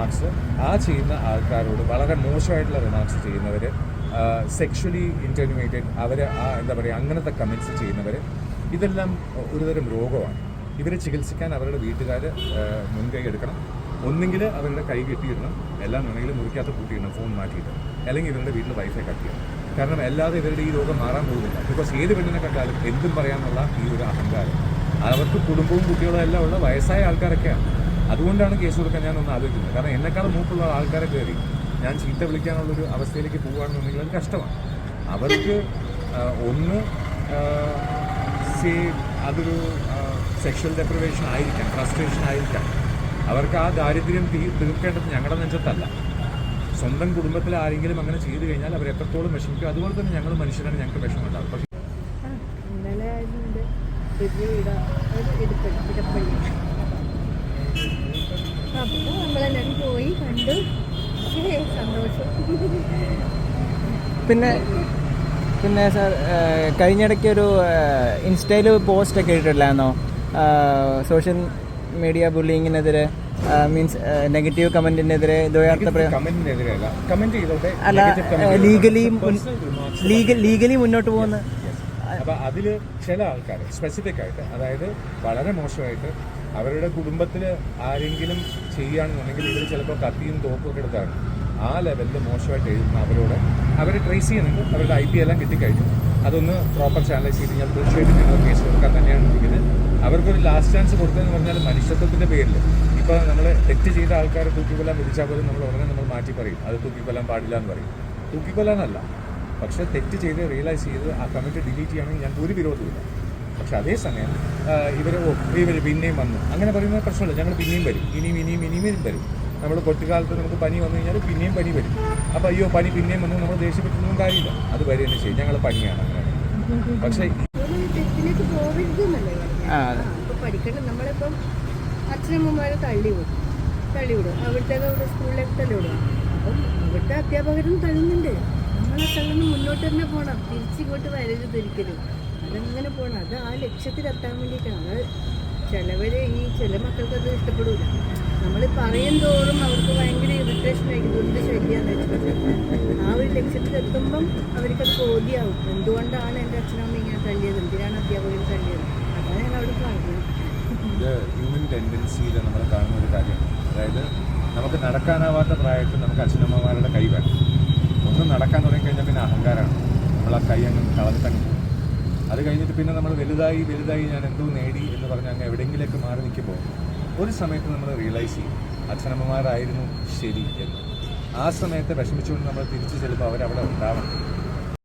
Remarks ആ ചെയ്യുന്ന ആൾക്കാരോട് വളരെ മോശമായിട്ടുള്ള റിമാർക്സ് ചെയ്യുന്നവർ സെക്ഷലി ഇന്റർമീഡിയറ്റ് അവർ ആ എന്താ പറയുക അങ്ങനത്തെ കമൻസ് ചെയ്യുന്നവർ ഇതെല്ലാം ഒരുതരം രോഗമാണ്. ഇവരെ ചികിത്സിക്കാൻ അവരുടെ വീട്ടുകാർ മുൻകൈ എടുക്കണം. ഒന്നെങ്കിൽ അവരുടെ കൈ കെട്ടിയിടണം. എല്ലാം വേണമെങ്കിൽ മുറിക്കകത്ത് കൂട്ടിയിടണം ഫോൺ മാറ്റിയിട്ട്. അല്ലെങ്കിൽ ഇവരുടെ വീട്ടിൽ വൈഫൈ കട്ട് ചെയ്യണം കാരണം അല്ലാതെ ഇവരുടെ ഈ രോഗം മാറാൻ പോകുന്നില്ല. ബിക്കോസ് ഏത് പെണ്ണിനെ കണ്ടാലും എന്തും പറയാനുള്ള ഈ ഒരു അഹങ്കാരം. അവർക്ക് കുടുംബവും കുട്ടികളും എല്ലാം ഉള്ള വയസ്സായ ആൾക്കാരൊക്കെയാണ്. അതുകൊണ്ടാണ് കേസ് കൊടുക്കാൻ ഞാൻ ഒന്ന് ആലോചിക്കുന്നത്. കാരണം എന്നെക്കാളും മൂപ്പുള്ള ആൾക്കാരെ കയറി ഞാൻ ചീത്ത വിളിക്കാനുള്ളൊരു അവസ്ഥയിലേക്ക് പോകുകയാണെന്നുണ്ടെങ്കിൽ അത് കഷ്ടമാണ്. അവർക്ക് ഒന്ന് സേ അതൊരു സെക്ഷൽ ഡെപ്രിവേഷൻ ആയിരിക്കാം ഫ്രസ്ട്രേഷൻ ആയിരിക്കാം. അവർക്ക് ആ ദാരിദ്ര്യം തീ തീർക്കേണ്ടത് ഞങ്ങളുടെ നെഞ്ചത്തല്ല. സ്വന്തം കുടുംബത്തിൽ ആരെങ്കിലും അങ്ങനെ ചെയ്തു കഴിഞ്ഞാൽ അവർ എത്രത്തോളം വിഷമിക്കും. അതുപോലെ തന്നെ ഞങ്ങൾ മനുഷ്യരാണ് ഞങ്ങൾക്ക് വിഷമമുണ്ടാകും പക്ഷേ ഇന്നലെ ആയിരുന്നു അപ്പോൾ നമ്മളെല്ലാവരും പോയി കണ്ടു. സന്തോഷം. പിന്നെ പിന്നെ സാർ കഴിഞ്ഞിടയ്ക്ക് ഒരു ഇൻസ്റ്റയിൽ പോസ്റ്റ് ഒക്കെ ഇട്ടിട്ടില്ലായിരുന്നോ? സോഷ്യൽ മീഡിയ ബുള്ളിങ്ങിനെതിരെ മീൻസ് നെഗറ്റീവ് കമന്റിനെതിരെ അല്ല. ലീഗലി ലീഗലി മുന്നോട്ട് പോകുന്ന അപ്പൊ അതിൽ ചില ആൾക്കാർ സ്പെസിഫിക് ആയിട്ട് അതായത് വളരെ മോശമായിട്ട് അവരുടെ കുടുംബത്തിൽ ആരെങ്കിലും ചെയ്യുകയാണെന്നുണ്ടെങ്കിൽ ഇവർ ചിലപ്പോൾ കത്തിയും തോക്കുമൊക്കെ എടുത്താണ്. ആ ലെവലിൽ മോശമായിട്ട് എഴുതുന്ന അവരോട് അവർ ട്രേസ് ചെയ്യുന്നുണ്ട്. അവരുടെ ഐ പി എല്ലാം കിട്ടിക്കഴിഞ്ഞു. അതൊന്ന് പ്രോപ്പർ ചാനലൈസ് ചെയ്ത് കഴിഞ്ഞാൽ തീർച്ചയായിട്ടും ഞങ്ങൾ കേസ് കൊടുക്കാൻ തന്നെയാണ് ഇരിക്കുന്നത് അവർക്കൊരു ലാസ്റ്റ് ചാൻസ് കൊടുത്തതെന്ന് പറഞ്ഞാൽ മനുഷ്യത്വത്തിന്റെ പേരിൽ ഇപ്പോൾ നമ്മൾ തെറ്റ് ചെയ്ത ആൾക്കാരെ തൂക്കിക്കൊല്ലാൻ വിധിച്ചാൽ പോലും നമ്മൾ ഉടനെ നമ്മൾ മാറ്റി പറയും. അത് തൂക്കിക്കൊല്ലാൻ പാടില്ല എന്ന് പറയും. തൂക്കിക്കൊല്ലാനല്ല പക്ഷേ തെറ്റ് ചെയ്ത് റിയലൈസ് ചെയ്ത് ആ കമ്മിറ്റി ഡിലീറ്റ് ചെയ്യണമെങ്കിൽ ഞാൻ ഒരു വിരോധമില്ല പക്ഷെ അതേസമയം ഇവർ ഓ ഇവർ പിന്നെയും വന്നു. അങ്ങനെ പറയുന്ന പ്രശ്നമില്ല. ഞങ്ങൾ പിന്നെയും വരും. ഇനിയും ഇനിയും ഇനിയും വരും. നമ്മൾ കൊച്ചുകാലത്ത് നമുക്ക് പനി വന്നു കഴിഞ്ഞാൽ പിന്നെയും പനി വരും. അപ്പോൾ അയ്യോ പനി പിന്നെയും വന്നു നമ്മൾ ദേഷ്യപ്പെട്ടൊന്നും കാര്യമില്ല. അത് വരെ തന്നെ ചെയ്യും. ഞങ്ങൾ പനിയാണ് അങ്ങനെ. പക്ഷേ പഠിക്കണം നമ്മളിപ്പം അച്ഛനമ്മമാരെ അവിടുത്തെ അവിടെ സ്കൂളിലേക്ക് തള്ളി വിടുക അപ്പം അവിടുത്തെ അധ്യാപകരും തള്ളുന്നുണ്ട്. നമ്മളെ തള്ളുന്ന മുന്നോട്ട് തന്നെ പോകണം തിരിച്ചിങ്ങോട്ട് വരരുത് ഒരിക്കലും. അതങ്ങനെ പോകണം അത് ആ ലക്ഷ്യത്തിലെത്താൻ വേണ്ടിയിട്ടാണ് അത് ചിലവർ ഈ ചില മക്കൾക്ക് അത് ഇഷ്ടപ്പെടില്ല നമ്മൾ പറയും തോറും അവർക്ക് ഭയങ്കര ഇറിറ്റേഷൻ ആയിരിക്കും. എന്ത് ശരിയാന്ന് വെച്ചിട്ട്? ആ ഒരു ലക്ഷ്യത്തിലെത്തുമ്പം അവർക്കത് ബോധ്യമാവും എന്തുകൊണ്ടാണ് എന്റെ അച്ഛനമ്മ ഇങ്ങനെ തള്ളിയത് എന്തിനാണ് അധ്യാപകർ തള്ളിയത് അതാണ് ഞാൻ അവിടെ പറഞ്ഞത്. ഇത് ഹ്യൂമൻ ടെൻഡൻസിയിൽ നമ്മൾ കാണുന്ന ഒരു കാര്യമാണ്. അതായത് നമുക്ക് നടക്കാനാവാത്ത പ്രായത്തിൽ നമുക്ക് അച്ഛനമ്മമാരുടെ കൈ വേണം. ഒന്ന് നടക്കാൻ തുടങ്ങിക്കഴിഞ്ഞാൽ പിന്നെ അഹങ്കാരമാണ് നമ്മൾ ആ കൈ അങ്ങ് പോകും. അത് കഴിഞ്ഞിട്ട് പിന്നെ നമ്മൾ വലുതായി വലുതായി ഞാൻ എന്തോ നേടി എന്ന് പറഞ്ഞ് അങ്ങ് എവിടെയെങ്കിലേക്ക് മാറി നിൽക്കുമ്പോൾ ഒരു സമയത്ത് നമ്മൾ റിയലൈസ് ചെയ്യും അച്ഛനമ്മമാരായിരുന്നു ശരി എന്ന്. ആ സമയത്ത് വിഷമിച്ചുകൊണ്ട് നമ്മൾ തിരിച്ചു ചെല്ലുമ്പോൾ അവരവിടെ ഉണ്ടാവണം.